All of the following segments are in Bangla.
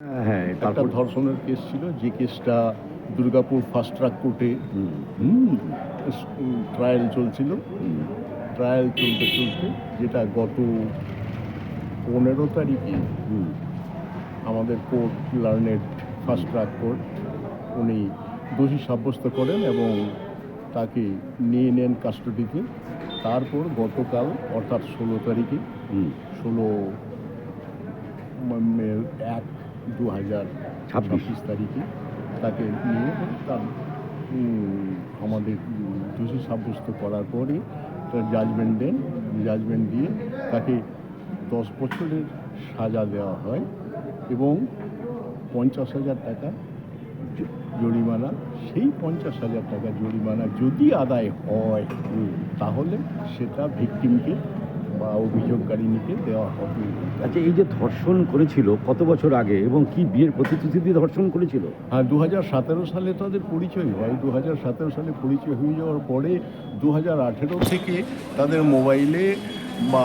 হ্যাঁ একটা তারপর ধর্ষণের কেস ছিল যে কেসটা দুর্গাপুর ফাস্ট ট্র্যাক কোর্টে হুম, ট্রায়াল চলছিল। ট্রায়াল চলতে চলতে যেটা গত পনেরো তারিখে হুম, আমাদের court learned fast track court উনি দোষী সাব্যস্ত করেন এবং তাকে নিয়ে নেন কাস্টডিতে তারপর গতকাল অর্থাৎ ষোলো তারিখে হুম। ষোলো এক দু হাজার ছাব্বিশ। তারিখে তাকে নিয়ে তার আমাদের দোষী সাব্যস্ত করার পরে তার জাজমেন্ট দেন জাজমেন্ট দিয়ে তাকে দশ বছরের সাজা দেওয়া হয় এবং পঞ্চাশ হাজার টাকা জরিমানা সেই পঞ্চাশ হাজার টাকা জরিমানা যদি আদায় হয় তাহলে সেটা ভিকটিমকে বা অভিযোগকারিনীকে দেওয়া হবে। আচ্ছা এই যে ধর্ষণ করেছিল কত বছর আগে এবং কি বিয়ের প্রতিশ্রুতি দিয়ে ধর্ষণ করেছিল? হ্যাঁ দু হাজার সতেরো সালে তাদের পরিচয় হয়। দু হাজার সতেরো সালে পরিচয় হয়ে যাওয়ার পরে দু হাজার আঠেরো থেকে তাদের মোবাইলে বা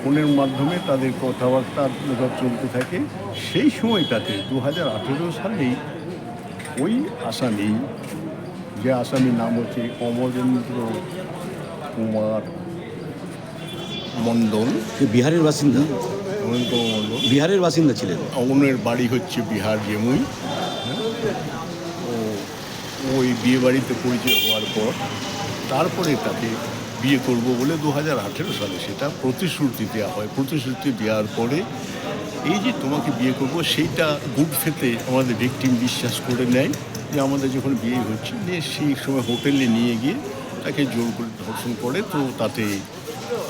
ফোনের মাধ্যমে তাদের কথাবার্তা সব চলতে থাকে। সেই সময়টাতে দু হাজার আঠেরো সালেই ওই আসামি যে আসামির নাম হচ্ছে অমরেন্দ্র কুমার মণ্ডল বিহারের বাসিন্দা? মণ্ডল বিহারের বাসিন্দা ছিলেন। অমনের বাড়ি হচ্ছে বিহার জেমুই হ্যাঁ? ও ওই বিয়ে বাড়িতে পরিচয় হওয়ার পর তারপরে তাকে বিয়ে করব বলে দু হাজার আঠেরো সালে সেটা প্রতিশ্রুতি দেওয়া হয়। প্রতিশ্রুতি দেওয়ার পরে এই যে তোমাকে বিয়ে করব সেইটা গুড ফেতে আমাদের ভিকটিম বিশ্বাস করে নেয় যে আমাদের যখন বিয়ে হচ্ছে যে সেই সময় হোটেলে নিয়ে গিয়ে তাকে জোর করে ধর্ষণ করে। তো তাতে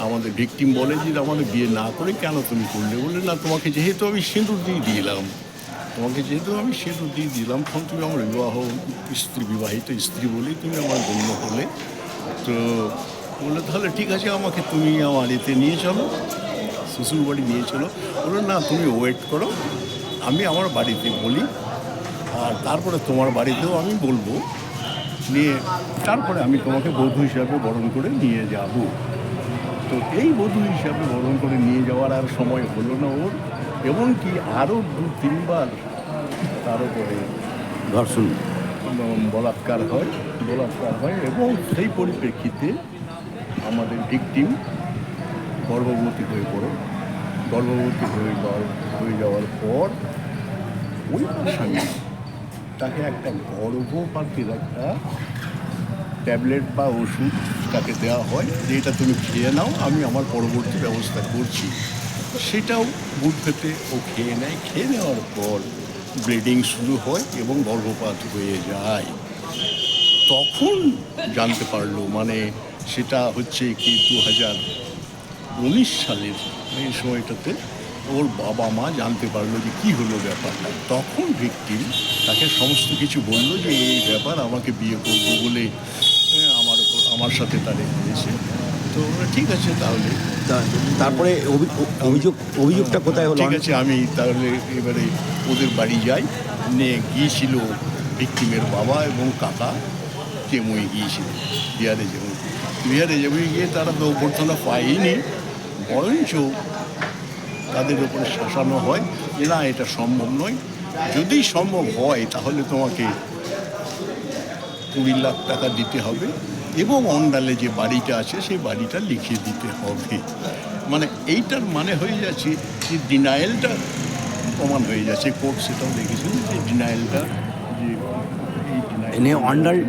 আমাদের ভিকটিম বলে যে আমাদের বিয়ে না করে কেন তুমি করলে? বলে না, তোমাকে যেহেতু আমি সিঁদুর দিয়ে দিলাম। তোমাকে যেহেতু আমি সিঁদুর দিয়ে দিলাম, তখন তুমি আমার বিবাহ, স্ত্রী, বিবাহিত স্ত্রী বলেই তুমি আমার গণ্য হলে। তো বলল, তাহলে ঠিক আছে, আমাকে তুমি আমার এতে নিয়ে চলো শ্বশুর বাড়ি নিয়ে চলো। বলল, না, তুমি ওয়েট করো, আমি আমার বাড়িতে বলি, আর তারপরে তোমার বাড়িতেও আমি বলব। নিয়ে তারপরে আমি তোমাকে বধূ হিসাবে বরণ করে নিয়ে যাব। তো এই বধূ হিসাবে বরণ করে নিয়ে যাওয়ার আর সময় হলো না ওর, এমনকি আরও দু তিনবার তার উপরে ধর্ষণ বলাৎকার হয় বলাৎকার হয় এবং সেই পরিপ্রেক্ষিতে আমাদের ভিকটিম গর্ভবতী হয়ে পড়ে। গর্ভবতী হয়ে হয়ে যাওয়ার পর ওই তাকে একটা গর্ভপাতির একটা ট্যাবলেট বা ওষুধ তাকে দেওয়া হয়, যে এটা তুমি খেয়ে নাও, আমি আমার পরবর্তী ব্যবস্থা করছি। সেটাও বুট ও খেয়ে নেয়। খেয়ে নেওয়ার পর ব্লিডিং শুরু হয় এবং গর্ভপাত হয়ে যায়। তখন জানতে পারল মানে সেটা হচ্ছে কি দু হাজার উনিশ সালের এই সময়টাতে ওর বাবা মা জানতে পারল যে কী হলো ব্যাপারটা। তখন ভিকটিম তাকে সমস্ত কিছু বলল যে এই ব্যাপার আমাকে বিয়ে করব বলে হ্যাঁ, আমার উপর আমার সাথে তারে হয়েছে। তো ঠিক আছে তাহলে। তারপরে অভি- অভিযোগ অভিযোগটা কোথায় হলো? ঠিক আছে আমি তাহলে এবারে ওদের বাড়ি যাই। নিয়ে গিয়েছিল ভিক্টিমের বাবা এবং কাকা জেমুই গিয়েছিল বিহারে যেমন বিহারে জেমুই গিয়ে তারা তো অভ্যর্থনা পায়নি বরঞ্চ তাদের ওপরে শাসানো হয় যে না এটা সম্ভব নয়। যদি সম্ভব হয় তাহলে তোমাকে কুড়ি লাখ টাকা দিতে হবে এবং অন্ডালে যে বাড়িটা আছে সেই বাড়িটা লিখিয়ে দিতে হবে। মানে এইটার মানে হয়ে যাচ্ছে যে ডিনায়েলটা প্রমাণ হয়ে যাচ্ছে। কোর্ট সেটাও দেখেছিল যে ডিনায়েলটা যে এনে অন্ডাল-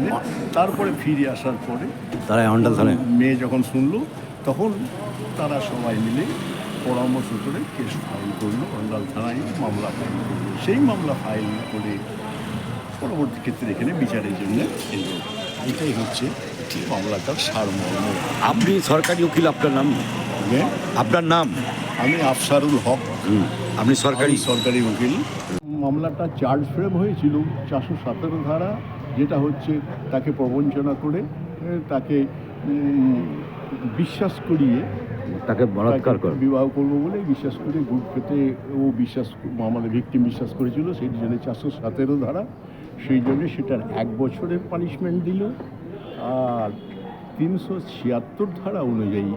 তারপরে ফিরে আসার পরে তারা অন্ডাল মেয়ে যখন শুনলো তখন তারা সবাই মিলে পরামর্শ করে কেস ফাইল করল অন্ডাল থানায় মামলা ফাইল করল। সেই মামলা ফাইল করে পরবর্তী ক্ষেত্রে এখানে বিচারের জন্য এলো। এটাই হচ্ছে মামলাটার সারমর্ম। আপনি সরকারি উকিল আপনার নাম? আপনার নাম? আমি আফসারুল হক। আপনি সরকারি? সরকারি উকিল। মামলাটা চার্জ ফ্রেম হয়েছিল চারশো সতেরো ধারা যেটা হচ্ছে তাকে প্রবঞ্চনা করে তাকে বিশ্বাস করিয়ে তাকে বলাৎকার করে বিবাহ করব বলে বিশ্বাস করে গ্রুপ পেতে ও বিশ্বাস আমাদের ভিকটিম বিশ্বাস করেছিল সেই জন্য চারশো সতেরো ধারা। সেই জন্য সেটার এক বছরের পানিশমেন্ট দিল। আর তিনশো ছিয়াত্তর ধারা অনুযায়ী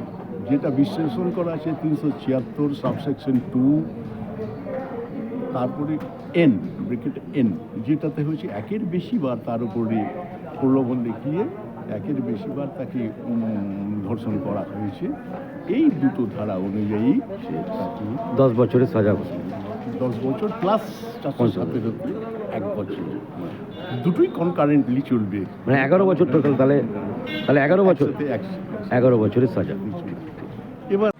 যেটা বিশ্লেষণ করা আছে তিনশো ছিয়াত্তর সাবসেকশন টু তারপরে এন ব্রেকেট এন যেটাতে হয়েছে একের বেশি বার তার উপরে প্রলোভন দেখিয়ে একের বেশি বার তাকে ধর্ষণ করা হয়েছে। এই দুটো ধারা অনুযায়ী সে তাকে দশ বছরের সাজা দশ বছর প্লাস চারশো। এক বছর। দুটোই কনকারেন্টলি চলবে। মানে এগারো বছর টোটাল তাহলে তাহলে এগারো বছর। এগারো বছরের সাজা। এবার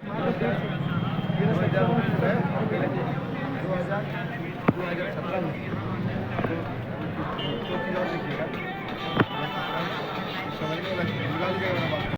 Kaldı